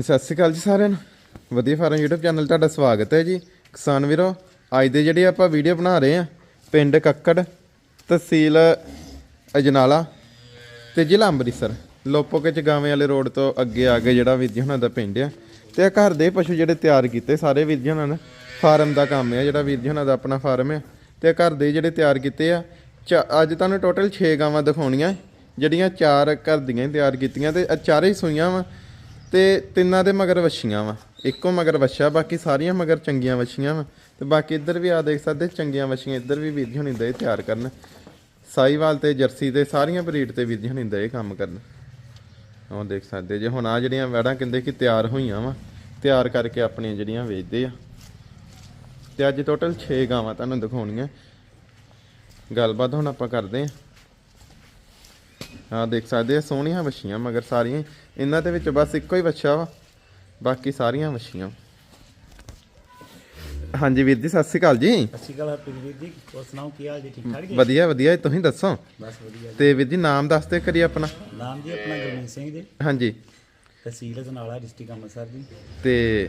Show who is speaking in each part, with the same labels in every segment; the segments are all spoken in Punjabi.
Speaker 1: ਸਤਿ ਸ਼੍ਰੀ ਅਕਾਲ ਜੀ ਸਾਰਿਆਂ ਨੂੰ। ਵਧੀਆ ਫਾਰਮ YouTube ਚੈਨਲ ਤੁਹਾਡਾ ਸਵਾਗਤ ਹੈ ਜੀ। ਕਿਸਾਨ ਵੀਰੋ, ਅੱਜ ਦੇ ਜਿਹੜੇ ਆਪਾਂ ਵੀਡੀਓ ਬਣਾ ਰਹੇ ਆ ਪਿੰਡ ਕੱਕੜ, ਤਹਿਸੀਲ ਅਜਨਾਲਾ ਤੇ ਜ਼ਿਲ੍ਹਾ ਅੰਮ੍ਰਿਤਸਰ। ਲੋਪੋਕੇ ਚ ਗਾਵੇਂ ਵਾਲੇ ਰੋਡ ਤੋਂ ਅੱਗੇ ਆ ਕੇ ਜਿਹੜਾ ਵੀਰ ਜੀ ਹੁਣਾਂ ਦਾ ਪਿੰਡ ਆ। ਤੇ ਇਹ ਘਰ ਦੇ ਪਸ਼ੂ ਜਿਹੜੇ ਤਿਆਰ ਕੀਤੇ, ਸਾਰੇ ਵੀਰ ਜੀ ਹੁਣਾਂ ਨੇ। ਫਾਰਮ ਦਾ ਕੰਮ ਆ ਜਿਹੜਾ ਵੀਰ ਜੀ ਹੁਣਾਂ ਦਾ ਆਪਣਾ ਫਾਰਮ ਆ। ਤੇ ਇਹ ਘਰ ਦੇ ਜਿਹੜੇ ਤਿਆਰ ਕੀਤੇ ਆ, ਚ- ਅੱਜ ਤੁਹਾਨੂੰ ਟੋਟਲ 6 ਗਾਵਾਂ ਦਿਖਾਉਣੀਆਂ। ਜਿਹੜੀਆਂ ਚਾਰ ਘਰ ਦੀਆਂ ਹੀ ਤਿਆਰ ਕੀਤੀਆਂ ਤੇ ਚਾਰੇ ਹੀ ਸੂਈਆਂ ਵਾ। ਤੇ ਤਿੰਨਾਂ ਦੇ ਮਗਰ ਵੱਛੀਆਂ ਵਾ। ਇੱਕੋ ਮਗਰ ਵੱਛਾ, ਬਾਕੀ ਸਾਰੀਆਂ ਮਗਰ ਚੰਗੀਆਂ ਵੱਛੀਆਂ ਵਾ। ਤੇ ਬਾਕੀ ਇੱਧਰ ਵੀ ਆ ਦੇਖ ਸਕਦੇ, ਚੰਗੀਆਂ ਵੱਛੀਆਂ, ਇੱਧਰ ਵੀ ਵੀਰ ਜੀ ਹੁਣੀ ਦੇ ਤਿਆਰ ਕਰਨ। ਸਾਈਵਾਲ ਤੇ ਜਰਸੀ ਤੇ ਸਾਰੀਆਂ ਬਰੀਡ ਤੇ ਵੀਰ ਜੀ ਹੁਣੀ ਦੇ ਕੰਮ ਕਰਨ। ਉਹ ਦੇਖ ਸਕਦੇ, ਜੇ ਹੁਣ ਆ ਜਿਹੜੀਆਂ ਵੈੜਾਂ ਕਹਿੰਦੇ ਕਿ ਤਿਆਰ ਹੋਈਆਂ ਵਾ, ਤਿਆਰ ਕਰਕੇ ਆਪਣੀਆਂ ਜਿਹੜੀਆਂ ਵੇਚਦੇ ਆ। ਤੇ ਅੱਜ ਟੋਟਲ 6 ਗਾਵਾਂ ਤੁਹਾਨੂੰ ਦਿਖਾਉਣੀਆਂ। ਗੱਲਬਾਤ ਹੁਣ ਆਪਾਂ ਕਰਦੇ ਆ। ਆ ਦੇਖ ਸਕਦੇ ਆ ਸੋਹਣੀਆਂ ਵੱਛੀਆਂ ਮਗਰ ਸਾਰੀਆਂ। ਇਹਨਾਂ ਦੇ ਵਿੱਚ ਬਸ ਇੱਕੋ ਹੀ ਵੱਛਾ ਵਾ ਬਾਕੀ ਸਾਰੀਆਂ ਵੱਛੀਆਂ ਹਾਂਜੀ ਵੀਰ ਜੀ ਸਤਿ ਸ਼੍ਰੀ ਅਕਾਲ ਜੀ।
Speaker 2: ਸਤਿ ਸ਼੍ਰੀ ਅਕਾਲ ਹਰਪ੍ਰੀਤ ਜੀ। ਹੋਰ ਸੁਣਾਓ ਕੀ ਹਾਲ ਜੀ? ਠੀਕ ਠਾਕ ਜੀ?
Speaker 1: ਵਧੀਆ ਵਧੀਆ ਤੁਸੀਂ ਦੱਸੋ?
Speaker 2: ਬਸ ਵਧੀਆ
Speaker 1: ਤੇ ਵੀਰ ਜੀ ਨਾਮ ਦੱਸ ਦਿਓ ਕਰੀ ਆਪਣਾ।
Speaker 2: ਨਾਮ ਜੀ ਆਪਣਾ ਗੁਰਮੀਤ ਸਿੰਘ ਜੀ।
Speaker 1: ਹਾਂਜੀ।
Speaker 2: ਤਹਿਸੀਲ ਜਨਾਲਾ ਡਿਸਟ੍ਰਿਕਟ ਅੰਮ੍ਰਿਤਸਰ ਜੀ।
Speaker 1: ਤੇ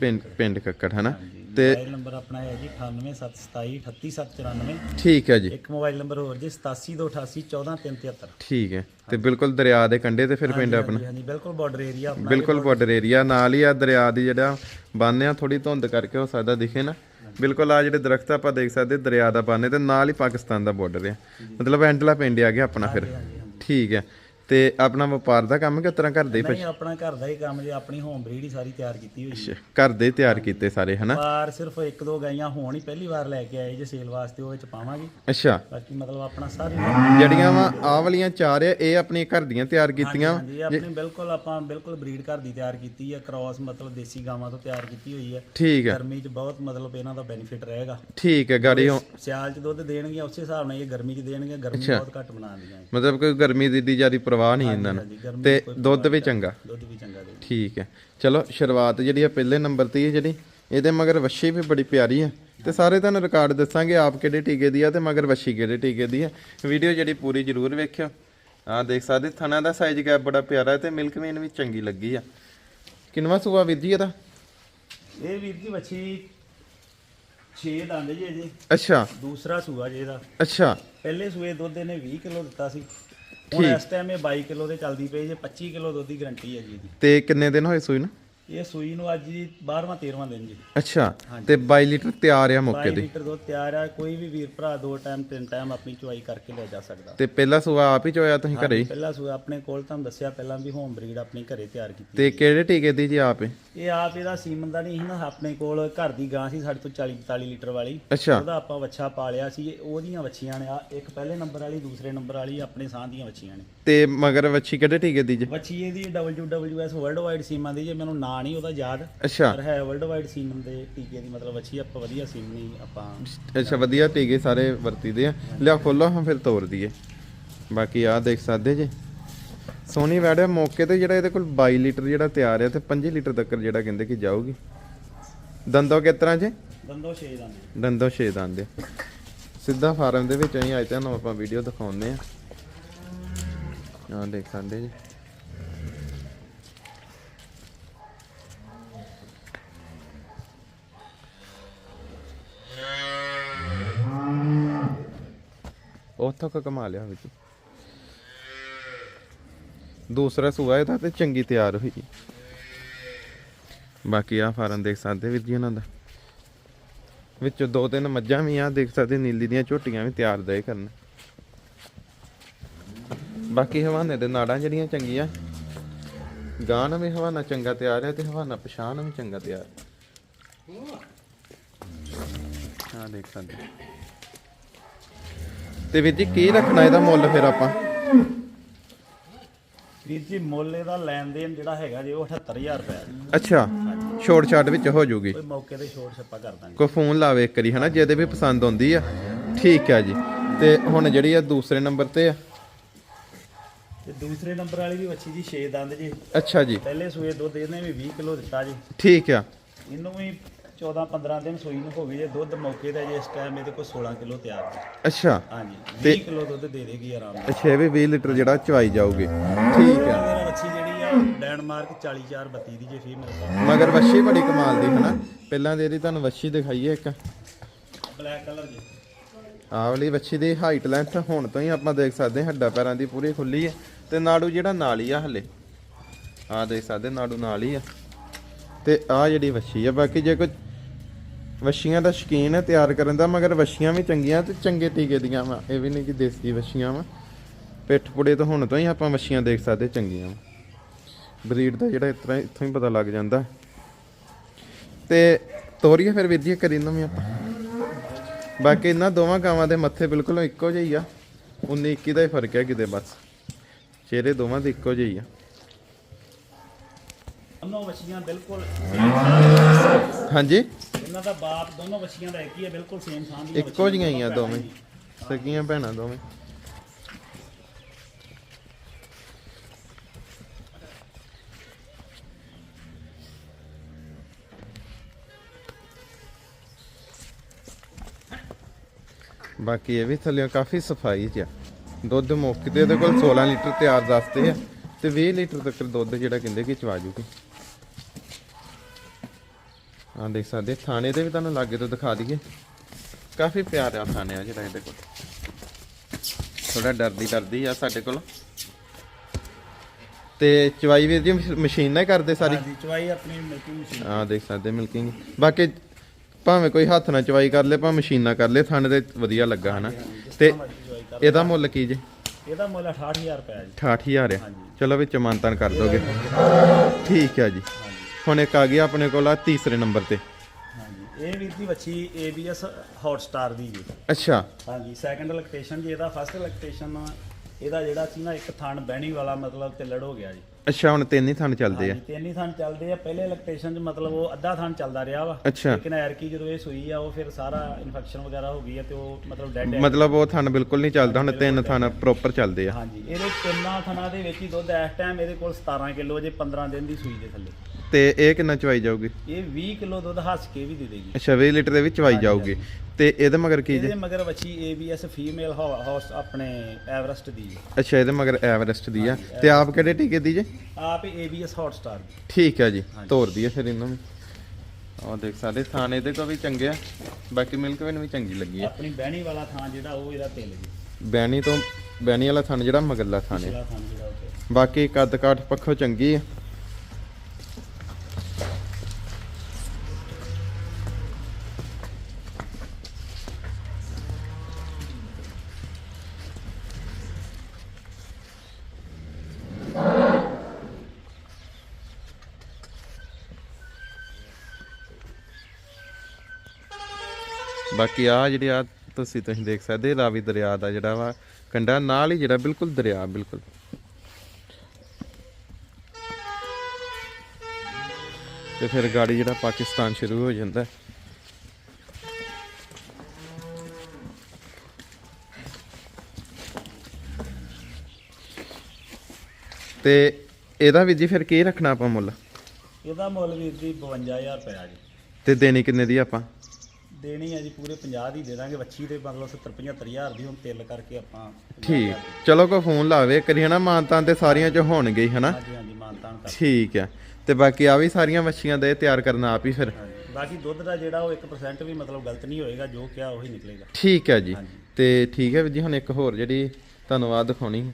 Speaker 1: ਪਿੰਡ ਪਿੰਡ ਕੱਕੜ। ਹਨਾ ਤੇ
Speaker 2: ਮੋਬਾਈਲ ਨੰਬਰ ਆਪਣਾ ਹੈ ਜੀ 9877273794
Speaker 1: ਠੀਕ ਹੈ ਜੀ।
Speaker 2: ਇੱਕ ਮੋਬਾਈਲ ਨੰਬਰ ਹੋਰ ਜੀ 8728144373
Speaker 1: ਠੀਕ ਹੈ। ਤੇ ਬਿਲਕੁਲ ਦਰਿਆ ਦੇ ਕੰਢੇ ਤੇ ਫਿਰ ਪਿੰਡ ਆਪਣਾ।
Speaker 2: ਹਾਂਜੀ ਬਿਲਕੁਲ ਬਾਰਡਰ ਏਰੀਆ ਆਪਣਾ
Speaker 1: ਬਿਲਕੁਲ ਬਾਰਡਰ ਏਰੀਆ ਨਾਲ ਹੀ ਆ ਦਰਿਆ ਦੀ ਜਿਹੜਾ ਬੰਨ੍ਹ ਆ ਥੋੜੀ ਧੁੰਦ ਕਰਕੇ ਹੋ ਸਕਦਾ ਦਿਖੇ ਨਾ। ਬਿਲਕੁਲ ਆ ਜਿਹੜੇ ਦਰਖਤ ਆਪਾਂ ਦੇਖ ਸਕਦੇ ਦਰਿਆ ਦਾ ਬੰਨ੍ਹ ਤੇ ਨਾਲ ਹੀ ਪਾਕਿਸਤਾਨ ਦਾ ਬਾਰਡਰ ਆ। ਮਤਲਬ ਐਂਡਲਾ ਪਿੰਡ ਆ ਗਿਆ ਆਪਣਾ ਫਿਰ। ਠੀਕ ਹੈ। ਤੇ ਆਪਣਾ ਵਪਾਰ ਦਾ ਕੰਮ ਕਿ ਤਰ੍ਹਾਂ ਘਰ ਦੇ ਹੀ
Speaker 2: ਨਹੀਂ ਆਪਣਾ ਘਰ ਦਾ ਹੀ ਕੰਮ ਜੀ ਆਪਣੀ ਹੋਮ ਬਰੀਡ ਹੀ ਸਾਰੀ ਤਿਆਰ ਕੀਤੀ ਹੋਈ ਹੈ।
Speaker 1: ਘਰ ਦੇ ਤਿਆਰ ਕੀਤੇ ਸਾਰੇ ਹਨਾ?
Speaker 2: ਪਰ ਸਿਰਫ ਇੱਕ ਦੋ ਗਾਈਆਂ ਹੋਣ ਹੀ ਪਹਿਲੀ ਵਾਰ ਲੈ ਕੇ ਆਏ ਜੇ ਸੇਲ ਵਾਸਤੇ ਉਹ ਵਿੱਚ ਪਾਵਾਂਗੇ।
Speaker 1: ਅੱਛਾ।
Speaker 2: ਬਾਕੀ ਮਤਲਬ ਆਪਣਾ ਸਾਰੀ
Speaker 1: ਜਿਹੜੀਆਂ ਵਾ ਆਹ ਵਾਲੀਆਂ ਚਾਰ ਆ ਇਹ ਆਪਣੀ ਘਰ ਦੀਆਂ ਤਿਆਰ ਕੀਤੀਆਂ?
Speaker 2: ਇਹ ਆਪਣੇ ਬਿਲਕੁਲ ਆਪਾਂ ਬਿਲਕੁਲ ਬਰੀਡ ਘਰ ਦੀ ਤਿਆਰ ਕੀਤੀ ਹੈ ਕ੍ਰਾਸ ਮਤਲਬ ਦੇਸੀ ਗਾਵਾਂ ਤੋਂ ਤਿਆਰ ਕੀਤੀ ਹੋਈ ਹੈ।
Speaker 1: ਠੀਕ ਹੈ।
Speaker 2: ਗਰਮੀ 'ਚ ਬਹੁਤ ਮਤਲਬ ਇਹਨਾਂ ਦਾ ਬੈਨੀਫਿਟ ਰਹੇਗਾ।
Speaker 1: ਠੀਕ ਹੈ ਗਾੜੀ
Speaker 2: ਸਿਆਲ 'ਚ ਦੁੱਧ ਦੇਣਗੇ ਉਸੇ ਹਿਸਾਬ ਨਾਲ ਇਹ ਗਰਮੀ 'ਚ ਦੇਣਗੇ ਗਰਮੀ ਬਹੁਤ ਘੱਟ ਬਣਾਉਂਦੀਆਂ
Speaker 1: ਮਤਲਬ ਕੋਈ ਗਰਮੀ ਦੀ ਦੀ ਜਿਆਦੀ ਪਰਵਾਹ ਨਹੀਂ ਇਹਨਾਂ ਨੂੰ। ਤੇ ਦੁੱਧ ਵੀ ਚੰਗਾ।
Speaker 2: ਦੁੱਧ ਵੀ ਚੰਗਾ ਦੇ
Speaker 1: ਠੀਕ ਹੈ। ਚਲੋ ਸ਼ੁਰੂਆਤ ਜਿਹੜੀ ਆ ਪਹਿਲੇ ਨੰਬਰ ਤੇ ਹੀ ਹੈ ਜਿਹੜੀ ਇਹਦੇ ਮਗਰ ਵੱਛੀ ਵੀ ਬੜੀ ਪਿਆਰੀ ਹੈ ਤੇ ਸਾਰੇ ਤੁਹਾਨੂੰ ਰਿਕਾਰਡ ਦੱਸਾਂਗੇ ਆਪ ਕਿਹੜੇ ਟੀਕੇ ਦੀ ਆ ਤੇ ਮਗਰ ਵੱਛੀ ਕਿਹੜੇ ਟੀਕੇ ਦੀ ਆ। ਵੀਡੀਓ ਜਿਹੜੀ ਪੂਰੀ ਜ਼ਰੂਰ ਵੇਖਿਓ। ਆ ਦੇਖ ਸਕਦੇ ਥਣਾ ਦਾ ਸਾਈਜ਼ ਗੈਪ ਬੜਾ ਪਿਆਰਾ ਹੈ ਤੇ ਮਿਲਕ ਮੇਨ ਵੀ ਚੰਗੀ ਲੱਗੀ ਆ। ਕਿੰਨਵਾ ਸੂਆ ਵੀਰ ਜੀ ਇਹਦਾ?
Speaker 2: ਇਹ ਵੀਰ ਜੀ ਵੱਛੀ 6 ਦੰਦ ਜੀ ਇਹਦੇ।
Speaker 1: ਅੱਛਾ।
Speaker 2: ਦੂਸਰਾ ਸੂਆ ਜੀ ਇਹਦਾ।
Speaker 1: ਅੱਛਾ।
Speaker 2: ਪਹਿਲੇ ਸੂਏ ਦੁੱਧ ਇਹਨੇ 20 ਕਿਲੋ ਦਿੱਤਾ ਸੀ। ਹੁਣ ਇਸ ਟਾਈਮ ਇਹ 22 ਕਿਲੋ ਦੇ ਚੱਲਦੀ ਪਈ ਜੇ 25 ਕਿਲੋ ਦੁੱਧ ਦੀ ਗਰੰਟੀ ਹੈ ਜੀ ਇਹਦੀ।
Speaker 1: ਤੇ ਕਿੰਨੇ ਦਿਨ ਹੋਏ ਸੂਈ ਨੂੰ?
Speaker 2: ਇਹ ਸੂਈ ਨੂੰ ਅੱਜ ਜੀ 12ਵਾਂ 13ਵਾਂ ਦਿਨ ਜੀ।
Speaker 1: ਅੱਛਾ ਤੇ 22 ਲੀਟਰ ਤਿਆਰ ਆ ਮੌਕੇ
Speaker 2: 22
Speaker 1: ਤੇ?
Speaker 2: ਲੀਟਰ ਦੁੱਧ ਤਿਆਰ ਆ ਕੋਈ ਵੀ ਵੀਰ ਭਰਾ ਦੋ ਟਾਈਮ ਤਿੰਨ ਟਾਈਮ ਆਪਣੀ ਚੁਆਈ ਕਰਕੇ ਲੈ ਜਾ ਸਕਦਾ।
Speaker 1: ਤੇ ਪਹਿਲਾ ਸੂਆ ਆਪ ਹੀ ਚੋਇਆ ਤੁਸੀਂ ਘਰੇ? ਹੀ?
Speaker 2: ਪਹਿਲਾ ਸੂਆ ਆਪਣੇ ਕੋਲ ਤੁਹਾਨੂੰ ਦੱਸਿਆ ਪਹਿਲਾਂ ਵੀ ਹੋਮ ਬਰੀਡ ਆਪਣੇ ਘਰੇ ਤਿਆਰ ਕੀਤੀ
Speaker 1: ਤੇ ਕਿਹੜੇ ਟੀਕੇ ਦੀ ਜੀ ਆਪ?
Speaker 2: ਇਹ? ਆਪ ਇਹਦਾ ਸੀਮਨ ਦਾ ਨਹੀਂ ਸੀ ਨਾ ਆਪਣੇ ਕੋਲ ਘਰ ਦੀ ਗਾਂ ਸੀ ਸਾਡੇ ਤੋਂ 40 45 ਲੀਟਰ ਵਾਲੀ।
Speaker 1: ਅੱਛਾ।
Speaker 2: ਉਹਦਾ ਆਪਾਂ ਵੱਛਾ ਪਾਲਿਆ ਸੀ ਉਹਦੀਆਂ ਵੱਛੀਆਂ ਨੇ ਆ ਇੱਕ ਪਹਿਲੇ ਨੰਬਰ ਵਾਲੀ ਦੂਸਰੇ ਨੰਬਰ ਵਾਲੀ ਆਪਣੇ ਸਾਹ ਦੀਆਂ ਵੱਛੀਆਂ ਨੇ।
Speaker 1: ਤੇ ਮਗਰ ਵੱਛੀ ਕਿਹੜੇ ਟੀਕੇ ਦੀ ਜੀ?
Speaker 2: ਵੱਛੀ ਇਹਦੀ WWS ਵਰਲਡ ਵਾਈਡ ਸੀਮਾ ਦੀ ਜੇ ਮੈਨੂੰ ਨਾਂ ਨਹੀਂ ਉਹਦਾ ਯਾਦ।
Speaker 1: ਅੱਛਾ।
Speaker 2: ਪਰ ਹੈ ਵਰਲਡ ਵਾਈਡ ਸੀਮਨ ਦੇ ਟੀਕੇ ਦੀ ਮਤਲਬ ਵੱਛੀ ਆਪਾਂ ਵਧੀਆ ਸੀਮਨੀ ਆਪਾਂ
Speaker 1: ਅੱਛਾ ਵਧੀਆ ਟੀਕੇ ਸਾਰੇ ਵਰਤੀਦੇ ਆ। ਲਿਆ ਖੋਲੋ ਹਾਂ ਫਿਰ ਤੋੜ ਦਈਏ। ਬਾਕੀ ਆਹ ਦੇਖ ਸਕਦੇ ਜੀ। ਸੋਨੀ ਵੈੜ ਮੌਕੇ ਤੇ ਜਿਹੜਾ ਇਹਦੇ ਕੋਲ 22 ਲੀਟਰ ਜਿਹੜਾ ਤਿਆਰ ਹੈ ਤੇ 5 ਲੀਟਰ ਤੱਕ ਜਿਹੜਾ ਕਹਿੰਦੇ ਕਿ ਜਾਊਗੀ। ਦੰਦੋ ਕਿਸ ਤਰ੍ਹਾਂ ਜੇ?
Speaker 2: ਦੰਦੋ 6 ਦੰਦ।
Speaker 1: ਦੰਦੋ 6 ਦੰਦ ਆ। ਸਿੱਧਾ ਫਾਰਮ ਦੇ ਵਿੱਚ ਅਸੀਂ ਅੱਜ ਤੁਹਾਨੂੰ ਆਪਾਂ ਵੀਡੀਓ ਦਿਖਾਉਂਦੇ ਆ। ਆਹ ਦੇਖ ਸਕਦੇ ਜੀ। ਉੱਥੋਂ ਕ ਕਮਾ ਲਿਆ ਵਿੱਚ। ਦੂਸਰਾ ਸੂਆ ਇਹਦਾ ਤੇ ਚੰਗੀ ਤਿਆਰ ਹੋਈ। ਬਾਕੀ ਆ ਫਾਰਮ ਦੇਖ ਸਕਦੇ ਵੀਰ ਜੀ ਇਹਨਾਂ ਦਾ। ਵਿੱਚ ਦੋ ਤਿੰਨ ਮੱਝਾਂ ਵੀ ਆ, ਦੇਖ ਸਕਦੇ ਨੀਲੀ ਦੀਆਂ ਝੋਟੀਆਂ ਵੀ ਤਿਆਰ ਦੇ ਕਰਨ। ਬਾਕੀ ਹਵਾਨੇ ਦੇ ਨਾੜਾਂ ਜਿਹੜੀਆਂ ਚੰਗੀਆਂ ਗਾਂ ਨਾਲ ਵੀ ਹਵਾਨਾ ਚੰਗਾ ਤਿਆਰ ਹੈ ਤੇ ਹਵਾਨਾ ਪਛਾਣ ਵੀ ਚੰਗਾ ਤਿਆਰ ਆ ਦੇਖ ਸਕਦੇ ਤੇ ਵੀਰ ਜੀ ਕੀ ਰੱਖਣਾ ਇਹਦਾ ਮੁੱਲ ਫਿਰ ਆਪਾਂ?
Speaker 2: ਵੀਰ ਜੀ ਮੁੱਲ ਇਹਦਾ ਲੈਣ ਦੇਣ ਜਿਹੜਾ ਹੈਗਾ ਜੀ ਉਹ 78000 ਰੁਪਏ ਹੈ।
Speaker 1: ਅੱਛਾ ਛੋਟ ਛਾਟ ਵਿੱਚ ਹੋ ਜੂਗੀ।
Speaker 2: ਕੋਈ ਮੌਕੇ ਤੇ ਛੋਟ ਛੱਪਾ ਕਰ ਦਾਂਗੇ।
Speaker 1: ਕੋਈ ਫੋਨ ਲਾਵੇ ਇੱਕ ਵਾਰੀ ਹਨਾ ਜਿਹਦੇ ਵੀ ਪਸੰਦ ਆਉਂਦੀ ਆ। ਠੀਕ ਆ ਜੀ। ਤੇ ਹੁਣ ਜਿਹੜੀ ਆ ਦੂਸਰੇ ਨੰਬਰ ਤੇ ਆ
Speaker 2: ਤੇ ਦੂਸਰੇ ਨੰਬਰ ਵਾਲੀ ਵੀ ਵੱਛੀ ਜੀ 6 ਦੰਦ ਜੀ।
Speaker 1: ਅੱਛਾ ਜੀ।
Speaker 2: ਪਹਿਲੇ ਸੂਏ ਦੁੱਧ ਇਹਨੇ ਵੀ 20 ਕਿਲੋ ਦਿੱਤਾ ਜੀ।
Speaker 1: ਠੀਕ ਆ।
Speaker 2: ਇਹਨੂੰ ਵੀ 14 15 ਦਿਨ ਸੂਈ ਨੂੰ ਹੋ ਗਈ ਜੇ ਦੁੱਧ ਮੌਕੇ ਤੇ ਜੀ ਇਸ ਟਾਈਮ ਇਹਦੇ ਕੋਲ 16 ਕਿਲੋ ਤਿਆਰ ਹੈ
Speaker 1: ਅੱਛਾ।
Speaker 2: ਹਾਂਜੀ 20 ਕਿਲੋ ਦੁੱਧ ਦੇ ਦੇਗੀ ਆਰਾਮ ਨਾਲ।
Speaker 1: ਅੱਛਾ ਇਹ ਵੀ 20 ਲੀਟਰ ਜਿਹੜਾ ਚਵਾਈ ਜਾਊਗੀ। ਠੀਕ ਆ।
Speaker 2: ਮੇਰਾ ਵੱਛੀ ਜਿਹੜੀ ਆ ਡੈਨਮਾਰਕ 44 32 ਦੀ ਜੇ ਫੀਮੇਲ
Speaker 1: ਮਗਰ ਵੱਛੀ ਬੜੀ ਕਮਾਲ ਦੀ ਹਨਾ? ਪਹਿਲਾਂ ਦੇ ਇਹਦੀ ਤੁਹਾਨੂੰ ਵੱਛੀ ਦਿਖਾਈਏ ਇੱਕ।
Speaker 2: ਬਲੈਕ ਕਲਰ ਜੀ।
Speaker 1: ਆਹ ਵਾਲੀ ਵੱਛੀ ਦੀ ਹਾਈਟ ਲੈਂਥ ਹੁਣ ਤੋਂ ਹੀ ਆਪਾਂ ਦੇਖ ਸਕਦੇ ਹਾਂ, ਹੱਡਾ ਪੈਰਾਂ ਦੀ ਪੂਰੀ ਖੁੱਲੀ ਹੈ ਤੇ ਨਾੜੂ ਜਿਹੜਾ ਨਾਲ ਹੀ ਆ ਹਲੇ। ਆਹ ਦੇਖ ਸਕਦੇ, ਨਾੜੂ ਨਾਲ ਹੀ ਆ। ਤੇ ਆਹ ਜਿਹੜੀ ਵੱਛੀ ਆ, ਬਾਕੀ ਜੇ ਕੋਈ ਵੱਛੀਆਂ ਦਾ ਸ਼ੌਕੀਨ ਹੈ ਤਿਆਰ ਕਰਨ ਦਾ, ਮਗਰ ਵੱਛੀਆਂ ਵੀ ਚੰਗੀਆਂ ਤੇ ਚੰਗੇ ਟੀਕੇ ਦੀਆਂ ਵਾ। ਇਹ ਵੀ ਨਹੀਂ ਕਿ ਦੇਸੀ ਵੱਛੀਆਂ ਵਾ। ਪਿੱਠ ਪੁੜੇ ਤੋਂ ਹੁਣ ਤੋਂ ਹੀ ਆਪਾਂ ਵੱਛੀਆਂ ਦੇਖ ਸਕਦੇ ਚੰਗੀਆਂ ਵਾ। ਬਰੀਡ ਦਾ ਜਿਹੜਾ ਇਸ ਤਰ੍ਹਾਂ ਇੱਥੋਂ ਹੀ ਪਤਾ ਲੱਗ ਜਾਂਦਾ। ਤੇ ਤੋਰੀਏ ਫਿਰ ਵੀਰ ਜੀ ਕਰੀ ਵੀ ਆਪਾਂ। ਬਾਕੀ ਇਹਨਾਂ ਦੋਵਾਂ ਗਾਵਾਂ ਦੇ ਮੱਥੇ ਬਿਲਕੁਲ ਇੱਕੋ ਜਿਹੇ ਹੀ ਆ। 19 21 ਦਾ ਹੀ ਫ਼ਰਕ ਹੈ ਕਿਤੇ ਬਸ। ਚਿਹਰੇ ਦੋਵਾਂ ਦੇ ਇੱਕੋ ਜਿਹੇ ਹੀ ਆ।
Speaker 2: ਦੋਨੋਂ ਬੱਚੀਆਂ ਬਿਲਕੁਲ
Speaker 1: ਹਾਂਜੀ?
Speaker 2: ਇਹਨਾਂ ਦਾ ਬਾਪ ਦੋਨੋਂ ਬੱਚੀਆਂ ਦਾ ਇੱਕ ਹੀ ਹੈ ਬਿਲਕੁਲ ਸੇਮ ਥਾਂ ਦੀਆਂ
Speaker 1: ਇੱਕੋ ਜਿਹੀਆਂ ਹੀ ਆ ਦੋਵੇਂ। ਸਕੀਆਂ ਭੈਣਾਂ ਦੋਵੇਂ। ਬਾਕੀ ਇਹ ਵੀ ਥੱਲੇ ਕਾਫੀ ਸਫ਼ਾਈ ਚ ਆ। ਦੁੱਧ ਮੁੱਕ ਤੇ ਇਹਦੇ ਕੋਲ 16 ਲੀਟਰ ਤਿਆਰ ਦੱਸਦੇ ਆ ਤੇ 20 ਲੀਟਰ ਤੱਕ ਦੁੱਧ ਜਿਹੜਾ ਕਹਿੰਦੇ ਕਿ ਚਵਾ ਜੂਗੀ। ਆ ਦੇਖ ਸਕਦੇ ਥਾਣੇ ਦੇ ਵੀ ਤੁਹਾਨੂੰ ਲਾਗੇ ਤੋਂ ਦਿਖਾ ਦਈਏ। ਕਾਫੀ ਪਿਆਰਾ ਥਾਣੇ ਆ ਜਿਹੜਾ ਇਹਦੇ ਕੋਲ। ਥੋੜਾ ਡਰਦੀ ਡਰਦੀ ਆ ਸਾਡੇ ਕੋਲ। ਤੇ ਚਵਾਈ ਵੀਰ ਜੀ ਮਸ਼- ਮਸ਼ੀਨ ਨਾਲ ਕਰਦੇ ਸਾਰੀ?
Speaker 2: ਚਵਾਈ ਆਪਣੀ ਮਿਲਕਿੰਗ ਮਸ਼ੀਨ
Speaker 1: ਆ ਦੇਖ ਸਕਦੇ ਮਿਲਕਿੰਗ ਬਾਕੀ ਭਾਵੇਂ ਕੋਈ ਹੱਥ ਨਾਲ ਚਵਾਈ ਕਰ ਲੇ ਭਾਵੇਂ ਮਸ਼ੀਨ ਨਾਲ ਕਰ ਲੇ ਥਾਣੇ ਤੇ ਵਧੀਆ ਲੱਗਾ ਹਨਾ? ਤੇ ਇਹਦਾ ਮੁੱਲ ਕੀ ਜੇ?
Speaker 2: ਇਹਦਾ ਮੁੱਲ 68000 ਰੁਪਏ ਜੀ।
Speaker 1: 68000 ਆ। ਚਲੋ ਵਿੱਚ ਮਾਨਤਾਨ ਕਰ ਦੋਗੇ। ਠੀਕ ਹੈ ਜੀ। ਹੁਣ ਇੱਕ ਆ ਗਿਆ ਆਪਣੇ ਕੋਲ ਆ ਤੀਸਰੇ ਨੰਬਰ ਤੇ।
Speaker 2: ਇਹ ਵੀਰ ਦੀ ਬੱਚੀ ABS ਹੌਟਸਟਾਰ ਦੀ ਜੀ।
Speaker 1: ਅੱਛਾ।
Speaker 2: ਹਾਂਜੀ। ਸੈਕੰਡ ਇਲੈਕਟ੍ਰੇਸ਼ਨ ਜੀ ਇਹਦਾ ਫਸਟ ਇਲੈਕਟ੍ਰੇਸ਼ਨ ਇਹਦਾ ਜਿਹੜਾ ਸੀ ਨਾ ਇੱਕ ਥਣ ਬਹਿਣੀ ਵਾਲਾ ਮਤਲਬ ਤੇ ਲੜ ਹੋ ਗਿਆ ਜੀ।
Speaker 1: ਅੱਛਾ ਹੁਣ ਤਿੰਨ ਹੀ ਥਣ ਚੱਲਦੇ ਆ।
Speaker 2: ਹਾਂਜੀ ਤਿੰਨ ਹੀ ਥਣ ਚੱਲਦੇ ਆ। ਪਹਿਲੇ ਇਲੈਕਟ੍ਰੇਸ਼ਨ 'ਚ ਮਤਲਬ ਉਹ ਅੱਧਾ ਥਣ ਚੱਲਦਾ ਰਿਹਾ ਵਾ।
Speaker 1: ਅੱਛਾ।
Speaker 2: ਲੇਕਿਨ ਐਰਕੀ ਜਦੋਂ ਇਹ ਸੂਈ ਆ ਉਹ ਫਿਰ ਸਾਰਾ ਇਨਫੈਕਸ਼ਨ ਵਗੈਰਾ ਹੋ ਗਈ ਆ ਤੇ ਉਹ ਮਤਲਬ ਡੈਡ ਹੈ
Speaker 1: ਮਤਲਬ ਉਹ ਥਣ ਬਿਲਕੁਲ ਨਹੀਂ ਚੱਲਦਾ ਹੁਣ ਤਿੰਨ ਥਣ ਪ੍ਰੋਪਰ ਚੱਲਦੇ ਆ।
Speaker 2: ਹਾਂਜੀ ਇਹਦੇ ਤਿੰਨਾਂ ਥਣਾਂ ਦੇ ਵਿੱਚ ਹੀ ਦੁੱਧ ਇਸ ਟਾਈਮ ਇਹਦੇ ਕੋਲ 17 ਕਿਲੋ ਜੇ 15 ਦਿਨ ਦੀ ਸੂਈ ਦੇ ਥੱਲੇ।
Speaker 1: ਤੇ ਇਹ ਕਿੰਨਾ ਚਵਾਈ ਜਾਊਗੀ?
Speaker 2: ਇਹ 20 ਕਿਲੋ ਦੁੱਧ ਹੱਸ ਕੇ ਵੀ ਦੇ ਦੇਗੀ।
Speaker 1: ਅੱਛਾ 20 ਲੀਟਰ ਦੇ ਵਿੱਚ ਚਵਾਈ ਜਾਊਗੀ। ਤੇ ਇਹਦੇ ਮਗਰ ਕੀ
Speaker 2: ਇਹਦੇ ਮਗਰ ਬੱਚੀ ABS ਫੀਮੇਲ ਹਾਊਸ ਆਪਣੇ ਐਵਰੈਸਟ ਦੀ ਹੈ।
Speaker 1: ਅੱਛਾ ਇਹਦੇ ਮਗਰ ਐਵਰੈਸਟ ਦੀ ਆ। ਤੇ ਆਪ ਕਿਹੜੇ ਟੀਕੇ ਦੀ ਜੇ?
Speaker 2: ਆਪ ABS ਹੌਟਸਟਾਰ ਦੀ।
Speaker 1: ਠੀਕ ਹੈ ਜੀ ਤੋਰਦੀ ਹੈ ਫਿਰ ਇਹਨੂੰ ਵੀ। ਆਹ ਦੇਖ ਸਕਦੇ ਥਾਣੇ ਇਹਦੇ ਕੋ ਵੀ ਚੰਗੇ ਆ ਬਾਕੀ ਮਿਲਕ ਵੇਨ ਵੀ ਚੰਗੀ ਲੱਗੀ ਆ।
Speaker 2: ਆਪਣੀ ਬਹਿਣੀ ਵਾਲਾ ਥਾਂ ਜਿਹੜਾ ਉਹ ਇਹਦਾ ਤਿਲ ਜੀ।
Speaker 1: ਬੈਣੀ ਤੋਂ ਬੈਣੀ ਵਾਲਾ ਥਣ ਜਿਹੜਾ ਮਗਰਲਾ
Speaker 2: ਥਾਂ ਤਿਲ।
Speaker 1: ਬਾਕੀ ਕੱਦ ਕਾਠ ਪੱਖੋਂ ਚੰਗੀ ਆ। ਬਾਕੀ ਆ ਜਿਹੜੀ ਆ ਤੁਸੀਂ ਤੁਸੀਂ ਦੇਖ ਸਕਦੇ ਰਾਵੀ ਦਰਿਆ ਦਾ ਜਿਹੜਾ ਵਾ ਕੰਡਾ ਨਾਲ ਹੀ ਜਿਹੜਾ ਬਿਲਕੁਲ ਦਰਿਆ ਬਿਲਕੁਲ। ਤੇ ਫਿਰ ਗਾੜੀ ਜਿਹੜਾ ਪਾਕਿਸਤਾਨ ਸ਼ੁਰੂ ਹੋ ਜਾਂਦਾ। ਤੇ ਇਹਦਾ ਵੀ ਜੀ ਫਿਰ ਕੀ ਰੱਖਣਾ ਆਪਾਂ ਮੁੱਲ?
Speaker 2: ਇਹਦਾ ਮੁੱਲ ਵੀਰ ਜੀ 52000 ਰੁਪਏ ਜੀ।
Speaker 1: ਤੇ ਦੇਣੀ ਕਿੰਨੇ ਦੀ ਆਪਾਂ?
Speaker 2: ਦੇਣੀ ਹੈ ਜੀ ਪੂਰੇ 50 ਦੀ ਦੇ ਦਾਂਗੇ। ਵੱਛੀ ਦੇ ਮਤਲਬ 70 75000 ਦੀ ਹੁਣ ਤਿਲ ਕਰਕੇ ਆਪਾਂ
Speaker 1: ਠੀਕ। ਚਲੋ ਕੋਈ ਫੋਨ ਲਾਵੇ ਕਰੀ ਹਨਾ? ਮਾਨਤਾਂ ਤੇ ਸਾਰੀਆਂ ਚ ਹੋਣਗੇ ਹੀ ਹਨਾ?
Speaker 2: ਹਾਂਜੀ ਹਾਂਜੀ ਮਾਨਤਾਨ ਕਰ।
Speaker 1: ਠੀਕ ਹੈ ਤੇ ਬਾਕੀ ਆ ਵੀ ਸਾਰੀਆਂ ਮੱਛੀਆਂ ਦੇ ਤਿਆਰ ਕਰਨਾ ਆਪ ਹੀ ਫਿਰ।
Speaker 2: ਬਾਕੀ ਦੁੱਧ ਦਾ ਜਿਹੜਾ ਉਹ 1% ਵੀ ਮਤਲਬ ਗਲਤ ਨਹੀਂ ਹੋਏਗਾ ਜੋ ਕਿਹਾ ਉਹੀ ਨਿਕਲੇਗਾ।
Speaker 1: ਠੀਕ ਹੈ ਜੀ। ਤੇ ਠੀਕ ਹੈ ਵੀਰ ਜੀ ਹੁਣ ਇੱਕ ਹੋਰ ਜਿਹੜੀ ਧੰਨਵਾਦ ਦਿਖਾਉਣੀ।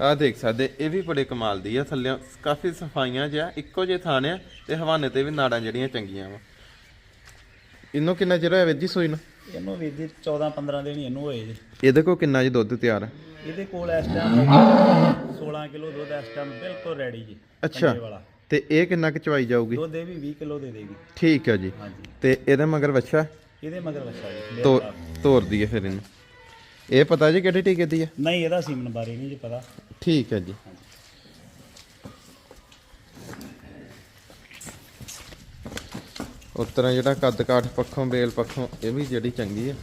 Speaker 1: ਆ ਦੇਖ ਸਕਦੇ ਇਹ ਵੀ ਬੜੇ ਕਮਾਲ ਦੀ ਆ। ਥੱਲੇ ਕਾਫੀ ਸਫਾਈਆਂ ਜਿਹਾ ਇੱਕੋ ਜਿਹੇ ਥਾਣ ਆ ਤੇ ਹਵਾਨੇ ਤੇ ਵੀ ਨਾੜਾਂ ਜਿਹੜੀਆਂ ਚੰਗੀਆਂ ਵਾ। ਇਹਨੂੰ ਕਿੰਨਾ ਚਿਰ ਹੋਇਆ ਵੀਰ ਜੀ ਸੂਈ ਨੂੰ?
Speaker 2: ਇਹਨੂੰ ਵੀਰ ਜੀ 14 15 ਦਿਨ ਹੀ ਇਹਨੂੰ ਹੋਏ ਜੀ।
Speaker 1: ਇਹਦੇ ਕੋਲ ਕਿੰਨਾ ਜੀ ਦੁੱਧ ਤਿਆਰ ਹੈ?
Speaker 2: ਇਹਦੇ ਕੋਲ ਇਸ ਟਾਈਮ 16 ਕਿਲੋ ਦੁੱਧ ਇਸ ਟਾਈਮ ਬਿਲਕੁਲ ਰੈਡੀ ਜੀ
Speaker 1: ਅੱਛਾ।
Speaker 2: ਕੰਡੇ ਵਾਲਾ।
Speaker 1: ਤੇ ਇਹ ਕਿੰਨਾ ਕੁ ਚਵਾਈ ਜਾਊਗੀ?
Speaker 2: ਦੁੱਧ ਇਹ ਵੀ 20 ਕਿਲੋ ਦੇ ਦੇਗੀ।
Speaker 1: ਠੀਕ ਹੈ ਜੀ।
Speaker 2: ਹਾਂਜੀ।
Speaker 1: ਤੇ ਇਹਦੇ ਮਗਰ ਵੱਛਾ
Speaker 2: ਇਹਦੇ ਮਗਰ ਬੱਚਾ ਜੀ।
Speaker 1: ਤੋ
Speaker 2: ਲਿਆ
Speaker 1: ਤੋਰ ਦਈਏ ਫਿਰ ਇਹਨੂੰ। ਇਹ ਪਤਾ ਜੀ ਕਿਹੜੇ ਟੀਕੇ ਦੀ ਹੈ?
Speaker 2: ਨਹੀਂ ਇਹਦਾ ਸੀਮਨ ਬਾਰੇ ਨਹੀਂ ਜੀ ਪਤਾ।
Speaker 1: ਠੀਕ ਹੈ ਜੀ। ਉਸ ਤਰ੍ਹਾਂ ਜਿਹੜਾ ਕੱਦ ਕਾਠ ਪੱਖੋਂ ਬੇਲ ਪੱਖੋਂ, ਇਹ ਵੀ ਜਿਹੜੀ ਚੰਗੀ ਹੈ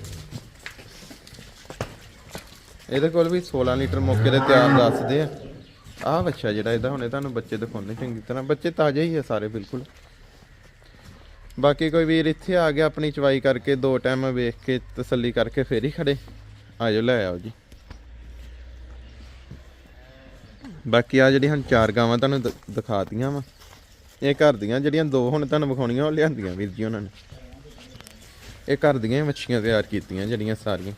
Speaker 1: ਇਹਦੇ ਕੋਲ ਵੀ 16 ਲੀਟਰ ਮੌਕੇ ਦੇ ਤਿਆਰ ਦੱਸਦੇ ਆ। ਆਹ ਬੱਚਾ ਜਿਹੜਾ ਇਹਦਾ, ਹੁਣੇ ਤੁਹਾਨੂੰ ਬੱਚੇ ਦਿਖਾਉਣੇ ਚੰਗੀ ਤਰ੍ਹਾਂ। ਬੱਚੇ ਤਾਜ਼ੇ ਹੀ ਆ ਸਾਰੇ, ਬਿਲਕੁਲ। ਬਾਕੀ ਕੋਈ ਵੀਰ ਇੱਥੇ ਆ ਗਿਆ ਆਪਣੀ ਚਵਾਈ ਕਰਕੇ, ਦੋ ਟਾਈਮ ਵੇਖ ਕੇ, ਤਸੱਲੀ ਕਰਕੇ ਫੇਰ ਹੀ ਖੜੇ। ਆਜੋ, ਲੈ ਆਓ ਜੀ। ਬਾਕੀ ਆ ਜਿਹੜੀ ਹੁਣ ਚਾਰ ਗਾਵਾਂ ਤੁਹਾਨੂੰ ਦ- ਦਿਖਾਤੀਆਂ ਵਾ। ਇਹ ਘਰ ਦੀਆਂ ਜਿਹੜੀਆਂ ਦੋ ਹੁਣ ਤੁਹਾਨੂੰ ਵਿਖਾਉਣੀਆਂ, ਉਹ ਲਿਆਂਦੀਆਂ ਵੀਰ ਜੀ ਉਹਨਾਂ ਨੇ। ਇਹ ਘਰ ਦੀਆਂ ਹੀ ਮੱਛੀਆਂ ਤਿਆਰ ਕੀਤੀਆਂ ਜਿਹੜੀਆਂ ਸਾਰੀਆਂ।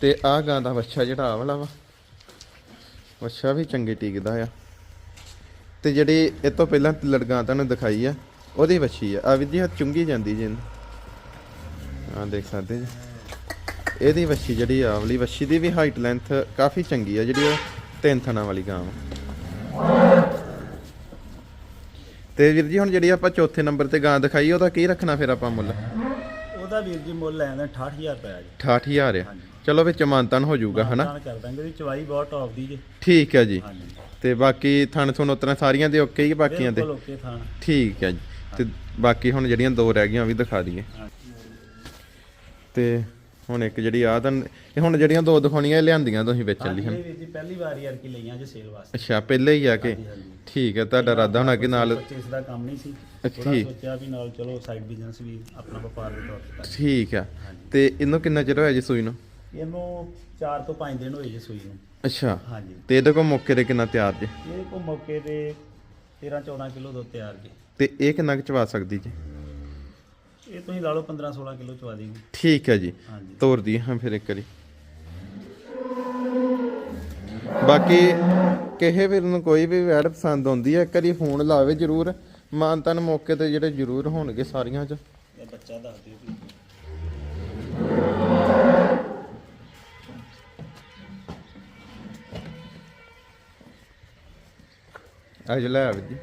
Speaker 1: ਤੇ ਆਹ ਗਾਂ ਦਾ ਵੱਛਾ ਜਿਹੜਾ ਆਹ ਵਾਲਾ ਵਾ ਬੱਚਾ ਵੀ ਚੰਗੇ ਟਿਕਦਾ ਆ। ਤੇ ਜਿਹੜੀ ਇਹ ਤੋਂ ਪਹਿਲਾਂ ਲੜਗਾਂ ਤੁਹਾਨੂੰ ਦਿਖਾਈ ਆ, ਉਹਦੀ ਵੱਛੀ ਆ। ਆ ਵੀ ਜੀ, ਆਹ ਚੁੰਗੀ ਜਾਂਦੀ ਜੀ ਆ ਦੇਖ ਸਕਦੇ ਜੀ। ਇਹਦੀ ਵੱਛੀ ਜਿਹੜੀ ਆ ਵਾਲੀ ਵੱਛੀ ਦੀ ਵੀ ਹਾਈਟ ਲੈਂਥ ਕਾਫੀ ਚੰਗੀ ਆ ਜਿਹੜੀ ਉਹ ਤਿੰਨ ਥਣਾ ਵਾਲੀ ਗਾਂ ਵਾ। ਤੇ ਵੀਰ ਜੀ ਹੁਣ ਜਿਹੜੀ ਆਪਾਂ ਚੌਥੇ ਨੰਬਰ ਤੇ ਗਾਂ ਦਿਖਾਈ ਉਹਦਾ ਕੀ ਰੱਖਣਾ ਫਿਰ ਆਪਾਂ ਮੁੱਲ?
Speaker 2: ਉਹਦਾ ਵੀਰ ਜੀ ਮੁੱਲ ਲੈਂਦਾ 68000 ਰੁਪਏ ਜੀ।
Speaker 1: 68000 ਆ। ਚਲੋ ਵਿੱਚ ਮਾਨਤਨ ਹੋ ਜਾਊਗਾ ਹਨਾ?
Speaker 2: ਮਾਨਤਾਨ ਕਰ ਦਾਂਗੇ ਇਹਦੀ ਚਵਾਈ ਬਹੁਤ ਟੌਪ ਦੀ ਜੀ।
Speaker 1: ਠੀਕ ਹੈ ਜੀ। ਤੇ ਬਾਕੀ ਥਣ ਥੁਣ ਉਤਰਾ ਸਾਰੀਆਂ ਦੇ ਓਕੇ ਹੀ ਬਾਕੀਆਂ ਦੇ?
Speaker 2: ਬਿਲਕੁਲ ਓਕੇ ਥਾਣ।
Speaker 1: ਠੀਕ ਹੈ ਜੀ। ਤੇ ਬਾਕੀ ਹੁਣ ਜਿਹੜੀਆਂ ਦੋ ਰਹਿ ਗਈਆਂ ਉਹ ਵੀ ਦਿਖਾ ਦਈਏ। ਤੇ ਹੁਣ ਇੱਕ ਜਿਹੜੀ ਆ ਤਾਂ ਇਹ ਹੁਣ ਜਿਹੜੀਆਂ ਦੋ ਦਿਖਾਉਣੀਆਂ ਇਹ ਲਿਆਂਦੀਆਂ ਤੁਸੀਂ ਵੇਚਣ ਲਈ
Speaker 2: ਵੀਰ ਜੀ ਪਹਿਲੀ ਵਾਰ ਯਾਰ ਕੀ ਲਈਆਂ ਜੇ ਸੇਲ ਵਾਸਤੇ।
Speaker 1: ਅੱਛਾ ਪਹਿਲੇ ਹੀ ਆ ਕੇ। ਠੀਕ ਹੈ ਤੁਹਾਡਾ ਇਰਾਦਾ ਹੋਣਾ ਕਿ ਨਾਲ
Speaker 2: ਪਰਚੇਸ ਦਾ ਕੰਮ ਨਹੀਂ ਸੀ।
Speaker 1: ਅੱਛਾ,
Speaker 2: ਥੋੜਾ। ਸੋਚਿਆ ਵੀ ਨਾਲ ਚਲੋ ਸਾਈਡ ਬਿਜ਼ਨਸ ਵੀ ਆਪਣਾ ਵਪਾਰ ਦੇ ਤੌਰ ਤੇ
Speaker 1: ਠੀਕ ਆ। ਤੇ ਇਹਨੂੰ ਕਿੰਨਾ ਚਿਰ ਹੋਇਆ ਜੀ ਸੂਈ ਨੂੰ?
Speaker 2: ਇਹਨੂੰ 4 ਤੋਂ 5 ਦਿਨ ਹੋਏ ਜੀ ਸੂਈ ਨੂੰ।
Speaker 1: ਅੱਛਾ।
Speaker 2: ਹਾਂਜੀ।
Speaker 1: ਤੇ ਇਹਦੇ ਕੋਲ ਮੌਕੇ ਤੇ ਕਿੰਨਾ ਤਿਆਰ ਜੀ?
Speaker 2: ਇਹ ਕੋ ਮੌਕੇ ਤੇ 13 14 ਕਿਲੋ ਦੁੱਧ ਤਿਆਰ ਜੀ।
Speaker 1: ਤੇ ਇਹ ਕਿੰਨਾ ਕੁ ਚਵਾ ਸਕਦੀ ਜੀ?
Speaker 2: ਇਹ ਤੁਸੀਂ ਲਾ ਲਓ 15 16 ਕਿਲੋ ਚਵਾ ਦੇਗੀ
Speaker 1: ਠੀਕ ਹੈ ਜੀ।
Speaker 2: ਹਾਂਜੀ।
Speaker 1: ਤੋਰਦੀ ਹਾਂ ਫਿਰ ਇੱਕ ਵਾਰੀ। ਬਾਕੀ ਕਿਸੇ ਵੀਰ ਨੂੰ ਕੋਈ ਵੀ ਵੈਡ ਪਸੰਦ ਆਉਂਦੀ ਹੈ ਇੱਕ ਵਾਰੀ ਫੋਨ ਲਾਵੇ ਜਰੂਰ। ਮਾਨਤਨ ਮੌਕੇ ਤੇ ਜਿਹੜੇ ਜਰੂਰ ਹੋਣਗੇ ਸਾਰੀਆਂ 'ਚ।
Speaker 2: ਇਹ ਬੱਚਾ ਦੱਸ ਦਿਓ ਵੀ।
Speaker 1: ਅੱਜ ਲੈ ਆਵੇ ਜੀ।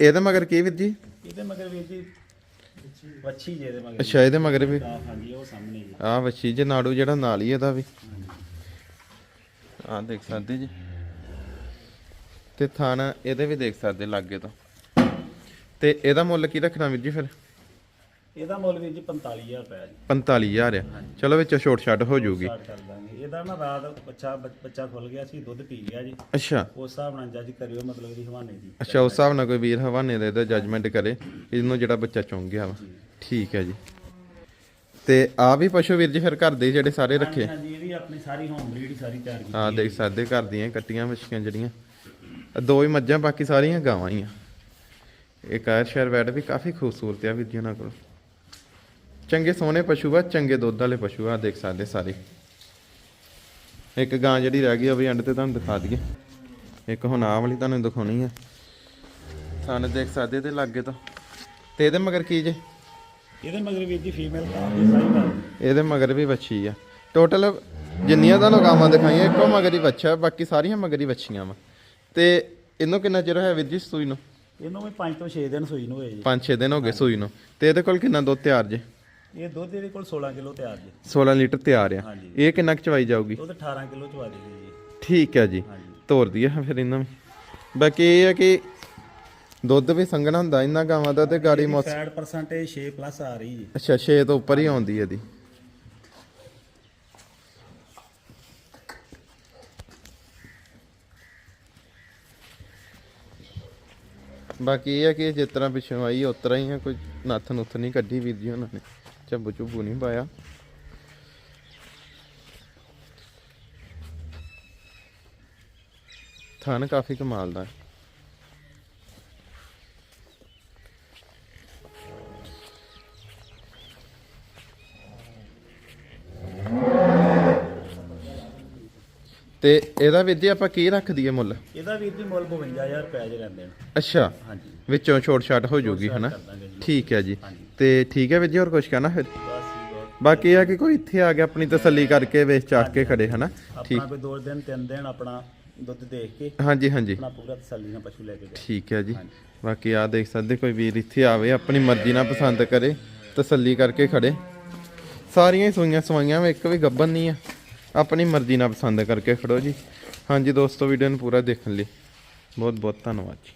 Speaker 1: ਇਹਦੇ ਮਗਰ ਕੀ ਵੀਰ ਜੀ?
Speaker 2: ਇਹਦੇ ਮਗਰ ਵੀਰ ਜੀ ਵੱਛੀ ਜੇ ਇਹਦੇ ਮਗਰ
Speaker 1: ਅੱਛਾ ਇਹਦੇ ਮਗਰ ਵੀ।
Speaker 2: ਤਾਂ ਹਾਂਜੀ ਉਹ ਸਾਹਮਣੇ ਜੀ।
Speaker 1: ਆਹ ਵੱਛੀ ਜੇ ਨਾੜੂ ਜਿਹੜਾ ਨਾਲ ਹੀ ਇਹਦਾ ਵੀ। ਆਹ ਦੇਖ ਸਕਦੇ ਜੀ। ਤੇ ਥਾਣਾ ਇਹਦੇ ਵੀ ਦੇਖ ਸਕਦੇ ਲਾਗੇ ਤੋਂ। ਤੇ ਇਹਦਾ ਮੁੱਲ ਕੀ ਰੱਖਣਾ ਵੀਰ ਜੀ ਫਿਰ?
Speaker 2: ਇਹਦਾ ਮੁੱਲ ਵੀਰ ਜੀ 45000 ਰੁਪਏ ਜੀ।
Speaker 1: 45000 ਆ। ਚਲੋ ਵਿੱਚ ਛੋਟ ਛੱਡ ਹੋ ਜਾਊਗੀ
Speaker 2: ਸਟਾਰਟ ਕਰ ਦਾਂਗੇ। ਇਹਦਾ ਨਾ ਰਾਤ ਬੱਚਾ ਬੱਚਾ ਖੁੱਲ ਗਿਆ ਸੀ ਦੁੱਧ ਪੀ ਗਿਆ ਜੀ।
Speaker 1: ਅੱਛਾ।
Speaker 2: ਉਸ ਹਿਸਾਬ ਨਾਲ ਜੱਜ ਕਰਿਓ ਮਤਲਬ ਇਹਦੀ ਹਵਾਨੇ ਦੀ।
Speaker 1: ਅੱਛਾ ਉਸ ਹਿਸਾਬ ਨਾਲ ਕੋਈ ਵੀਰ ਹਵਾਨੇ ਦੇ ਦਾ ਜੱਜਮੈਂਟ ਕਰੇ ਇਹਨੂੰ ਜਿਹੜਾ ਬੱਚਾ ਚੁੰਗ ਗਿਆ ਵਾ। ਠੀਕ ਹੈ ਜੀ। ਤੇ ਆ ਵੀ ਪਸ਼ੂ ਵੀਰ ਜੀ ਫਿਰ ਘਰ ਦੇ ਜਿਹੜੇ ਸਾਰੇ ਰੱਖੇ?
Speaker 2: ਹਾਂਜੀ ਇਹ ਵੀ ਆਪਣੀ ਸਾਰੀ ਹੋਮ ਬਰੀਡ ਹੀ ਸਾਰੀ ਤਿਆਰ ਕੀਤੀ
Speaker 1: ਆ ਦੇਖ ਸਕਦੇ ਘਰ ਦੀਆਂ ਕੱਟੀਆਂ ਮੱਛੀਆਂ ਜਿਹੜੀਆਂ। ਦੋ ਹੀ ਮੱਝਾਂ ਬਾਕੀ ਸਾਰੀਆਂ ਗਾਵਾਂ ਹੀ ਆ। ਇਹ ਕਾਇਰ ਸ਼ਹਿਰ ਵੈਡ ਵੀ ਕਾਫੀ ਖੂਬਸੂਰਤ ਆ ਵੀਰ ਜੀ ਉਹਨਾਂ ਕੋਲ। ਚੰਗੇ ਸੋਹਣੇ ਪਸ਼ੂ ਆ ਚੰਗੇ ਦੁੱਧ ਵਾਲੇ ਪਸ਼ੂ ਆ ਦੇਖ ਸਕਦੇ ਸਾਰੇ। ਇੱਕ ਗਾਂ ਜਿਹੜੀ ਰਹਿ ਗਈ ਉਹ ਵੀ ਐਂਡ ਤੇ ਤੁਹਾਨੂੰ ਦਿਖਾ ਦਈਏ। ਇੱਕ ਹੁਣ ਆਹ ਵਾਲੀ ਤੁਹਾਨੂੰ ਦਿਖਾਉਣੀ ਆ। ਤੁਹਾਨੂੰ ਦੇਖ ਸਕਦੇ ਤੇ ਲਾਗੇ ਤੋਂ। ਤੇ ਇਹਦੇ ਮਗਰ ਕੀ ਜੇ?
Speaker 2: ਇਹਦੇ ਮਗਰ ਵੀਰ ਜੀ ਫੀਮੇਲ ਦੀ ਗੱਲ।
Speaker 1: ਇਹਦੇ ਮਗਰ ਵੀ ਵੱਛੀ ਆ। ਟੋਟਲ ਜਿੰਨੀਆਂ ਤੁਹਾਨੂੰ ਗਾਵਾਂ ਦਿਖਾਈਆਂ ਇੱਕੋ ਮਗਰ ਹੀ ਵੱਛਾ ਬਾਕੀ ਸਾਰੀਆਂ ਮਗਰ ਹੀ ਵੱਛੀਆਂ ਵਾ। ਤੇ ਇਹਨੂੰ ਕਿੰਨਾ ਚਿਰ ਹੋਇਆ ਵੀਰ ਜੀ ਸੂਈ ਨੂੰ?
Speaker 2: ਇਹਨੂੰ ਵੀ 5 ਤੋਂ 6 ਦਿਨ ਸੂਈ ਨੂੰ ਹੋਏ ਜੀ।
Speaker 1: 5-6 ਦਿਨ ਹੋ ਗਏ ਸੂਈ ਨੂੰ। ਤੇ ਇਹਦੇ ਕੋਲ ਕਿੰਨਾ ਦੁੱਧ ਤਿਆਰ ਜੇ?
Speaker 2: ਇਹ ਦੁੱਧ ਇਹਦੇ ਕੋਲ 16 ਕਿਲੋ ਤਿਆਰ ਜੀ।
Speaker 1: 16 ਲੀਟਰ ਤਿਆਰ ਆ।
Speaker 2: ਹਾਂਜੀ।
Speaker 1: ਇਹ ਕਿੰਨਾ ਕੁ ਚਵਾਈ ਜਾਊਗੀ?
Speaker 2: ਦੁੱਧ 18 ਕਿਲੋ ਚਵਾ ਦੇਗੀ ਜੀ।
Speaker 1: ਠੀਕ ਹੈ ਜੀ।
Speaker 2: ਹਾਂਜੀ।
Speaker 1: ਤੋਰ ਦਈਏ ਫਿਰ ਇਹਨਾਂ ਵੀ ਬਾਕੀ ਇਹ ਹੈ ਕਿ ਦੁੱਧ ਵੀ ਸੰਘਣਾ ਹੁੰਦਾ ਇਹਨਾਂ ਗਾਵਾਂ ਦਾ ਤੇ ਗਾੜੀ ਮੌਸ
Speaker 2: ਫੈਟ ਪਰਸੈਂਟੇਜ 6 ਪਲੱਸ ਆ ਰਹੀ ਜੀ।
Speaker 1: ਅੱਛਾ 6 ਤੋਂ ਉੱਪਰ ਹੀ ਆਉਂਦੀ ਇਹਦੀ। ਬਾਕੀ ਇਹ ਹੈ ਕਿ ਜਿਸ ਤਰ੍ਹਾਂ ਪਿੱਛੋਂ ਆਈ, ਉਸ ਤਰ੍ਹਾਂ ਹੀ ਹੈ ਕੋਈ ਨੱਥ ਨੁੱਥ ਨਹੀਂ ਕੱਢੀ ਵੀਰ ਜੀ ਉਹਨਾਂ ਨੇ। ਚੱਬੂ ਚੁੱਬੂ ਨਹੀਂ ਪਾਇਆ। ਥਣ ਕਾਫੀ ਕਮਾਲ ਦਾ ਹੈ। ਤੇ ਇਹਦਾ ਵੀਰ ਜੀ ਆਪਾਂ ਕੀ ਰੱਖ ਦਈਏ ਮੁੱਲ?
Speaker 2: ਇਹਦਾ ਵੀਰ ਜੀ ਮੁੱਲ 52000 ਰੁਪਏ ਜੇ ਲੈਂਦੇ ਨੇ।
Speaker 1: ਅੱਛਾ।
Speaker 2: ਹਾਂਜੀ।
Speaker 1: ਵਿੱਚੋਂ ਛੋਟ ਛਾਟ ਹੋ ਜਾਊਗੀ ਹਨਾ? ਠੀਕ ਹੈ ਜੀ। ਤੇ ਠੀਕ ਹੈ ਵੀਰ ਜੀ ਹੋਰ ਕੁਝ ਕਹਿਣਾ ਫਿਰ? ਬਾਕੀ ਇਹ ਆ ਕਿ ਕੋਈ ਇੱਥੇ ਆ ਕੇ ਆਪਣੀ ਤਸੱਲੀ ਕਰਕੇ ਵੇਚ ਚਾਕ ਕੇ ਖੜੇ ਹਨਾ? ਠੀਕ।
Speaker 2: ਆਪਣਾ ਕੋਈ ਦੋ ਦਿਨ ਤਿੰਨ ਦਿਨ ਆਪਣਾ ਦੁੱਧ ਦੇਖ ਕੇ
Speaker 1: ਹਾਂਜੀ ਹਾਂਜੀ।
Speaker 2: ਆਪਣਾ ਪੂਰਾ ਤਸੱਲੀ ਨਾਲ ਪਸ਼ੂ ਲੈ ਕੇ
Speaker 1: ਠੀਕ ਹੈ ਜੀ। ਬਾਕੀ ਆ ਦੇਖ ਸਕਦੇ ਕੋਈ ਵੀਰ ਇੱਥੇ ਆਵੇ ਆਪਣੀ ਮਰਜ਼ੀ ਨਾਲ ਪਸੰਦ ਕਰੇ ਤਸੱਲੀ ਕਰਕੇ ਖੜੇ। ਸਾਰੀਆਂ ਹੀ ਸੂਈਆਂ ਸਵਾਈਆਂ ਵਾ ਇੱਕ ਵੀ ਗੱਬਨ ਨਹੀਂ ਆ। ਆਪਣੀ ਮਰਜ਼ੀ ਨਾਲ ਪਸੰਦ ਕਰਕੇ ਖੜੋ ਜੀ। ਹਾਂਜੀ ਦੋਸਤੋ ਵੀਡੀਓ ਨੂੰ ਪੂਰਾ ਦੇਖਣ ਲਈ ਬਹੁਤ ਬਹੁਤ ਧੰਨਵਾਦ ਜੀ।